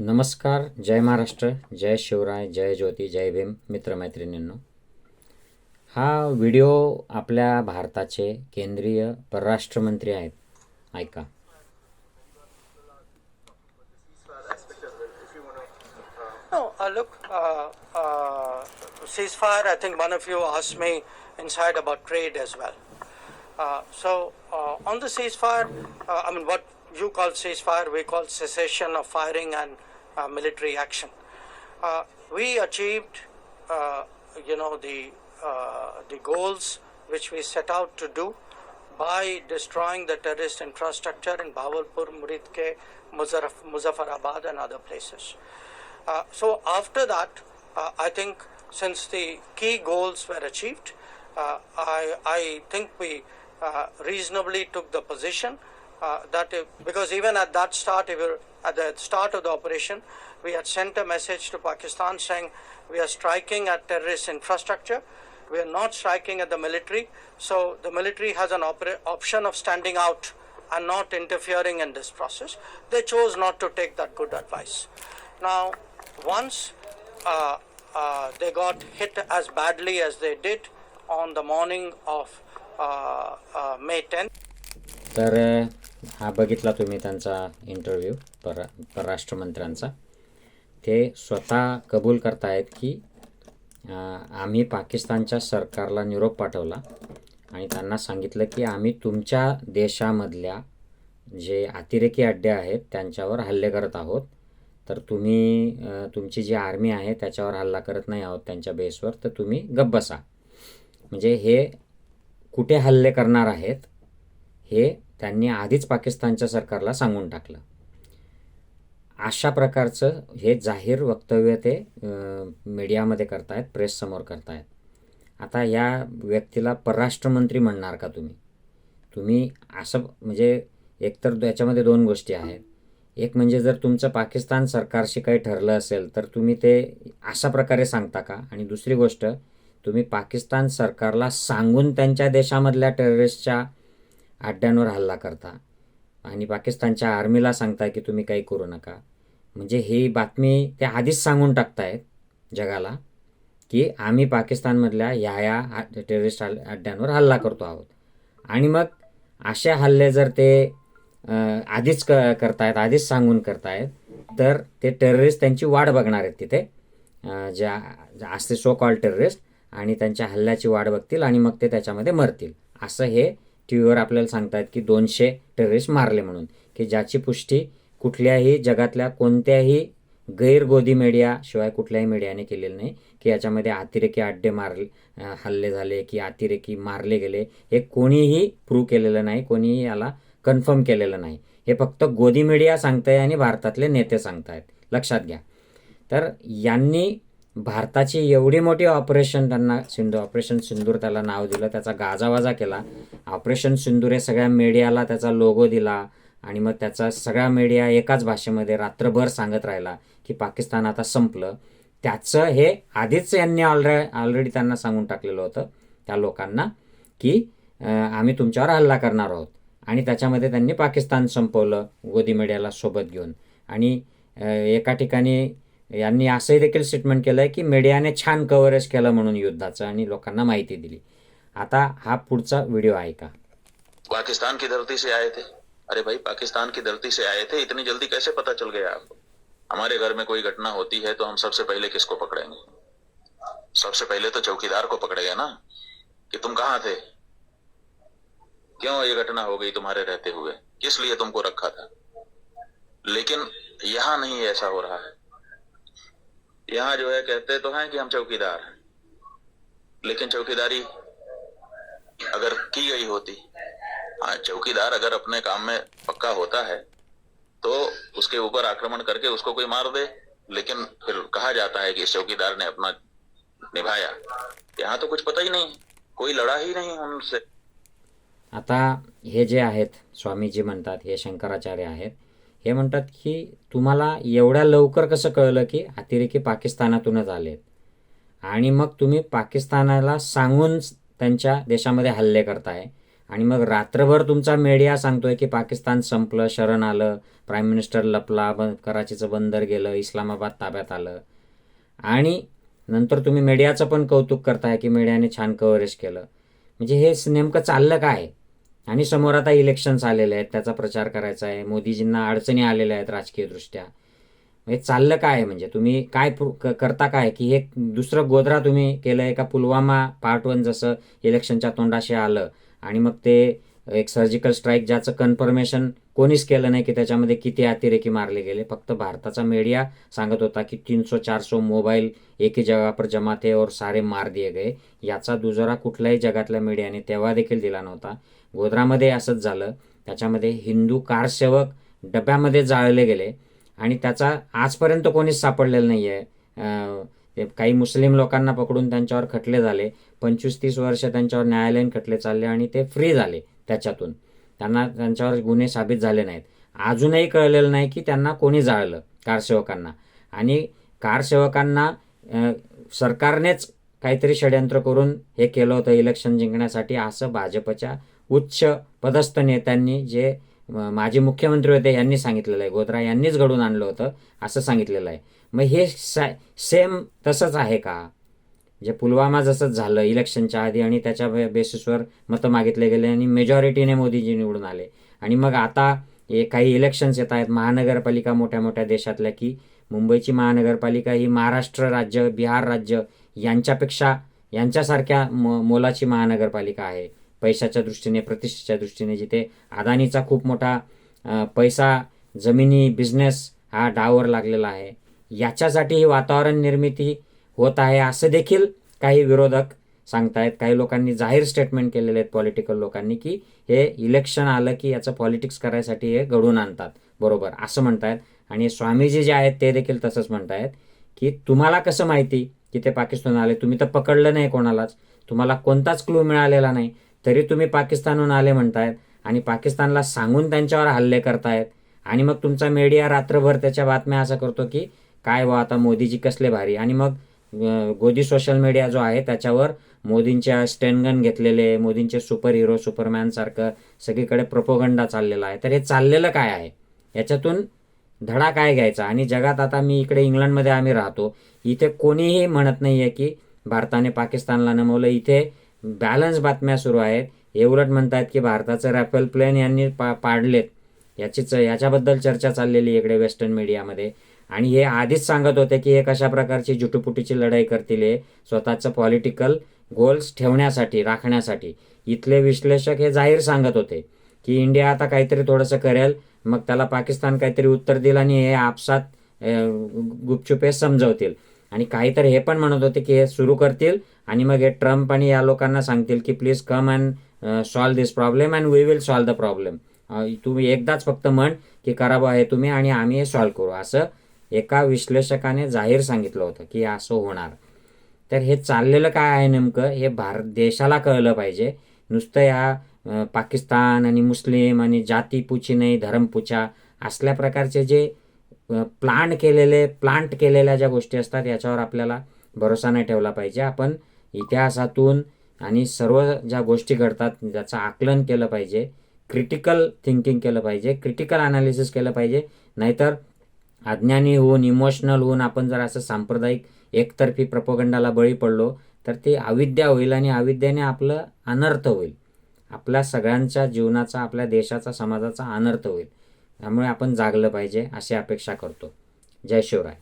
नमस्कार जय महाराष्ट्र जय शिवराय जय ज्योति जय भीम मित्र मित्रमैत्रिणींनो. हा व्हिडिओ आपल्या भारताचे केंद्रीय परराष्ट्रमंत्री आहेत. ऐका. Inside about trade as well. Uh, so, uh, on the ceasefire, uh, I mean, what you call ceasefire, we call cessation of firing and uh, military action. Uh, we achieved, uh, you know, the, uh, the goals which we set out to do by destroying the terrorist infrastructure in Bawalpur, Muridke, Muzaffarabad, and other places. Uh, so after that, uh, I think since the key goals were achieved, I, I think we reasonably took the position uh, that because even at that start, at the start of the operation, we had sent a message to Pakistan saying we are striking at terrorist infrastructure. We are not striking at the military. So the military has an option of standing out and not interfering in this process. They chose not to take that good advice. Now, once uh, uh, they got hit as badly as they did on the morning of uh, uh May 10th. हा बघितला तुम्ही त्यांचा interview पर परराष्ट्रमंत्र्यांचा. ते स्वतः कबूल करतायत की आम्ही पाकिस्तानच्या सरकारला निरोप पाठवला आणि त्यांना सांगितलं की आम्ही तुमच्या देशामधल्या जे अतिरेकी अड्डे आहेत त्यांच्यावर हल्ले करत आहोत. तर तुम्ही तुमची जी आर्मी आहे त्याच्यावर हल्ला करत नाही आहोत त्यांच्या बेसवर तर तुम्ही गप्प बसा. म्हणजे हे कुठे हल्ले करणार आहेत हे त्यांनी आधीच पाकिस्तानच्या सरकारला सांगून टाकलं. अशा प्रकारचं हे जाहीर वक्तव्य ते मीडियामध्ये करतायत प्रेससमोर करतायत. आता या व्यक्तीला परराष्ट्रमंत्री म्हणणार का तुम्ही? तुम्ही असं म्हणजे एकतर याच्यामध्ये दोन गोष्टी आहेत. एक म्हणजे जर तुमचं पाकिस्तान सरकारशी काही ठरलं असेल तर तुम्ही ते अशा प्रकारे सांगता का? आणि दुसरी गोष्ट तुम्ही पाकिस्तान सरकारला सांगून त्यांच्या देशामधल्या टेररिस्टच्या अड्ड्यांवर हल्ला करता. आणि पाकिस्तानच्या आर्मीला सांगताय की तुम्ही काही करू नका. म्हणजे ही बातमी ते आधीच सांगून टाकतायत जगाला की आम्ही पाकिस्तानमधल्या ह्या या टेररिस्ट अड्ड्यांवर हल्ला करतो आहोत. आणि मग असे हल्ले जर ते आधीच क करतायत आधीच सांगून करतायत तर ते टेररिस्ट त्यांची वाट बघणार आहेत तिथे. ज्या ज्या असते सो कॉल टेररिस्ट आणि त्यांच्या हल्ल्याची वाट बघतील आणि मग ते त्याच्यामध्ये मरतील. असं हे टी व्हीवर आपल्याला सांगतात की दोनशे टेररिस्ट मारले म्हणून की ज्याची पुष्टी कुठल्याही जगातल्या कोणत्याही गैरगोदी मीडिया शिवाय कुठल्याही मीडियाने केलेलं नाही की याच्यामध्ये अतिरेकी अड्डे मारले हल्ले झाले की अतिरेकी मारले गेले हे कोणीही प्रूव्ह केलेलं नाही कोणीही याला कन्फर्म केलेलं नाही. हे फक्त गोदी मीडिया सांगत आहे आणि भारतातले नेते सांगतायत. लक्षात घ्या. तर यांनी भारताची एवढी मोठी ऑपरेशन त्यांना सिंधू ऑपरेशन सिंदूर त्याला नाव दिलं त्याचा गाजावाजा केला. ऑपरेशन सिंदूर हे सगळ्या मीडियाला त्याचा लोगो दिला आणि मग त्याचा सगळा मीडिया एकाच भाषेमध्ये रात्रभर सांगत राहिला की पाकिस्तान आता संपलं. त्याचं हे आधीच यांनी ऑलरे ऑलरेडी त्यांना सांगून टाकलेलं होतं त्या लोकांना की आम्ही तुमच्यावर हल्ला करणार आहोत. आणि त्याच्यामध्ये त्यांनी पाकिस्तान संपवलं गोदी मीडियाला सोबत घेऊन. आणि एका ठिकाणी यांनी असंही देखील स्टेटमेंट केलं आहे की मीडियाने छान कव्हरेज केलं म्हणून युद्धाचं आणि लोकांना माहिती दिली. आता हा पुढचा व्हिडिओ ऐका पाकिस्तान की धरती से आए थे? अरे भाई, पाकिस्तान की धरती से आए थे? इतनी जल्दी कैसे पता चल गया आपको? हमारे घर में कोई घटना होती है तो हम सबसे पहले किसको पकड़ेंगे? सबसे पहले तो चौकीदार को पकड़ेंगे ना? कि तुम कहाँ थे? क्यों ये घटना हो गई तुम्हारे रहते हुए? किस लिए तुमको रखा था? लेकिन यहाँ नहीं ऐसा हो रहा है। यहाँ जो है कहते तो हैं कि हम चौकीदार हैं। लेकिन चौकीदारी अगर की गई होती हाँ चौकीदार अगर अपने काम में पक्का होता है तो उसके ऊपर आक्रमण करके उसको कोई मार दे। लेकिन फिर कहा जाता है कि चौकीदार ने अपना निभाया। यहाँ तो कुछ पता ही नहीं, कोई लड़ा ही नहीं उनसे आता हे जे आहेत, स्वामीजी म्हणतात, हे शंकराचार्य आहेत हे म्हणतात की तुम्हाला एवढ्या लवकर कसं कळलं की अतिरेकी पाकिस्तानातूनच आले आणि मग तुम्ही पाकिस्तानाला सांगून त्यांच्या देशामध्ये हल्ले करताय. आणि मग रात्रभर तुमचा मीडिया सांगतोय की पाकिस्तान संपलं शरण आलं प्राईम मिनिस्टर लपला ब कराचीचं बंदर गेलं इस्लामाबाद ताब्यात आलं. आणि नंतर तुम्ही मीडियाचं पण कौतुक करताय की मीडियाने छान कव्हरेज केलं. म्हणजे हे नेमकं चाललं काय? आणि समोर आता इलेक्शन्स आलेले आहेत त्याचा प्रचार करायचा आहे. मोदीजींना अडचणी आलेल्या आहेत राजकीयदृष्ट्या. हे चाललं काय म्हणजे? तुम्ही काय करता काय? की हे दुसरं गोधरा तुम्ही केलंय का? पुलवामा पार्ट वन जसं इलेक्शनच्या तोंडाशी आलं आणि मग ते एक सर्जिकल स्ट्राईक ज्याचं कन्फर्मेशन कोणीच केलं नाही की त्याच्यामध्ये किती अतिरेकी मारले गेले. फक्त भारताचा मीडिया सांगत होता की तीन सौ चार सो मोबाईल एक ही जगह पर जमा थे और सारे मार दिए गए. याचा दुजोरा कुठल्याही जगातल्या मीडियाने तेव्हा देखील दिला नव्हता. गोधरामध्ये असंच झालं. त्याच्यामध्ये हिंदू कारसेवक डब्यामध्ये जाळले गेले आणि त्याचा आजपर्यंत कोणीच सापडलेलं नाही आहे काही मुस्लिम लोकांना पकडून त्यांच्यावर खटले झाले. पंचवीस तीस वर्ष त्यांच्यावर न्यायालयीन खटले चालले आणि ते फ्री झाले. त्याच्यातून. त्यांना त्यांच्यावर गुन्हे साबित झाले नाहीत. अजूनही कळलेलं नाही की त्यांना कोणी जाळलं कारसेवकांना. आणि कारसेवकांना सरकारनेच काहीतरी षडयंत्र करून हे केलं होतं इलेक्शन जिंकण्यासाठी. असं भाजपच्या उच्च पदस्थ नेत्यांनी जे माजी मुख्यमंत्री होते यांनी सांगितलेलं आहे. गोत्रा यांनीच घडून आणलं होतं असं सांगितलेलं आहे. मग हे सा- सेम तसंच आहे का? जे पुलवामा जसंच झालं इलेक्शनच्या आधी आणि त्याच्या बेसिसवर मतं मागितले गेले आणि मेजॉरिटीने मोदीजी निवडून आले. आणि मग आता हे काही इलेक्शन्स येत आहेत. महानगरपालिका मोठ्या मोठ्या देशातल्या की मुंबईची महानगरपालिका ही महाराष्ट्र राज्य बिहार राज्य यांच्यापेक्षा यांच्यासारख्या म मोलाची महानगरपालिका आहे. पैशाच्या दृष्टीने प्रतिष्ठेच्या दृष्टीने जिथे अदानीचा खूप मोठा पैसा जमिनी बिझनेस हा डावर लागलेला आहे. याच्यासाठी ही वातावरण निर्मिती होत आहे. असं देखील काही विरोधक सांगतायत. काही लोकांनी जाहीर स्टेटमेंट केलेले आहेत पॉलिटिकल लोकांनी की हे इलेक्शन आलं की याचं पॉलिटिक्स करायसाठी हे घडून आणतात. बरोबर. असं म्हणतायत. आणि स्वामीजी जे आहेत ते देखील तसंच म्हणतायत की तुम्हाला कसं माहिती की ते पाकिस्तान आले? तुम्ही तर पकडलं नाही कोणालाच. तुम्हाला कोणताच क्लू मिळालेला नाही. तरी तुम्ही पाकिस्तानहून आले म्हणतायत आणि पाकिस्तानला सांगून त्यांच्यावर हल्ले करतायत. आणि मग तुमचा मीडिया रात्रभर त्याच्या बातम्या असं करतो की काय वा आता मोदीजी कसले भारी. आणि मग गोदी सोशल मीडिया जो आहे त्याच्यावर मोदींच्या स्टेनगन घेतलेले मोदींचे सुपर हिरो सुपरमॅन सारखं सगळीकडे प्रपोगंडा चाललेला आहे. तर हे चाललेलं काय आहे? याच्यातून धडा काय घ्यायचा? आणि जगात आता मी इकडे इंग्लंडमध्ये आम्ही राहतो इथे कोणीही म्हणत नाही आहे की भारताने पाकिस्तानला नमवलं. इथे बॅलन्स बातम्या सुरू आहेत. हे उलट आहेत की भारताचं रॅफेल प्लेन यांनी पा पाडलेत. याचीच याच्याबद्दल चर्चा चाललेली इकडे वेस्टर्न मीडियामध्ये आणि हे आधीच सांगत होते की हे कशा प्रकारची जुटुपुटीची लढाई करतील हे स्वतःचं पॉलिटिकल गोल्स ठेवण्यासाठी राखण्यासाठी. इथले विश्लेषक हे जाहीर सांगत होते की इंडिया आता काहीतरी थोडंसं करेल मग त्याला पाकिस्तान काहीतरी उत्तर देईल आणि हे आपसात अं, गुपचुपे समजवतील. आणि काहीतरी हे पण म्हणत होते की हे सुरू करतील आणि मग हे ट्रम्प आणि या लोकांना सांगतील की please come and solve this problem and we will solve the problem तुम्ही एकदाच फक्त म्हण की करा बा हे तुम्ही आणि आम्ही हे सॉल्व करू. असं एका विश्लेषकाने जाहीर सांगितलं होतं की असं होणार. तर हे चाललेलं काय आहे नेमकं? हे भारत देशाला कळलं पाहिजे. नुसतं या पाकिस्तान आणि मुस्लिम आणि जातीपुची नाही धर्मपुचा असल्या प्रकारचे जे प्लांट केलेले प्लांट केलेल्या ज्या गोष्टी असतात याच्यावर आपल्याला भरोसा नाही ठेवला पाहिजे. आपण इतिहासातून आणि सर्व ज्या गोष्टी घडतात ज्याचं आकलन केलं पाहिजे. क्रिटिकल थिंकिंग केलं पाहिजे. क्रिटिकल अनालिसिस केलं पाहिजे. नाहीतर अज्ञानी होऊन इमोशनल होऊन आपण जर असं सांप्रदायिक एकतर्फी प्रपोगंडाला बळी पडलो तर ते अविद्या होईल आणि अविद्याने आपलं अनर्थ होईल. आपल्या सगळ्यांच्या जीवनाचा आपल्या देशाचा समाजाचा अनर्थ होईल. त्यामुळे आपण जागलं पाहिजे अशी अपेक्षा करतो. जय शिवराय.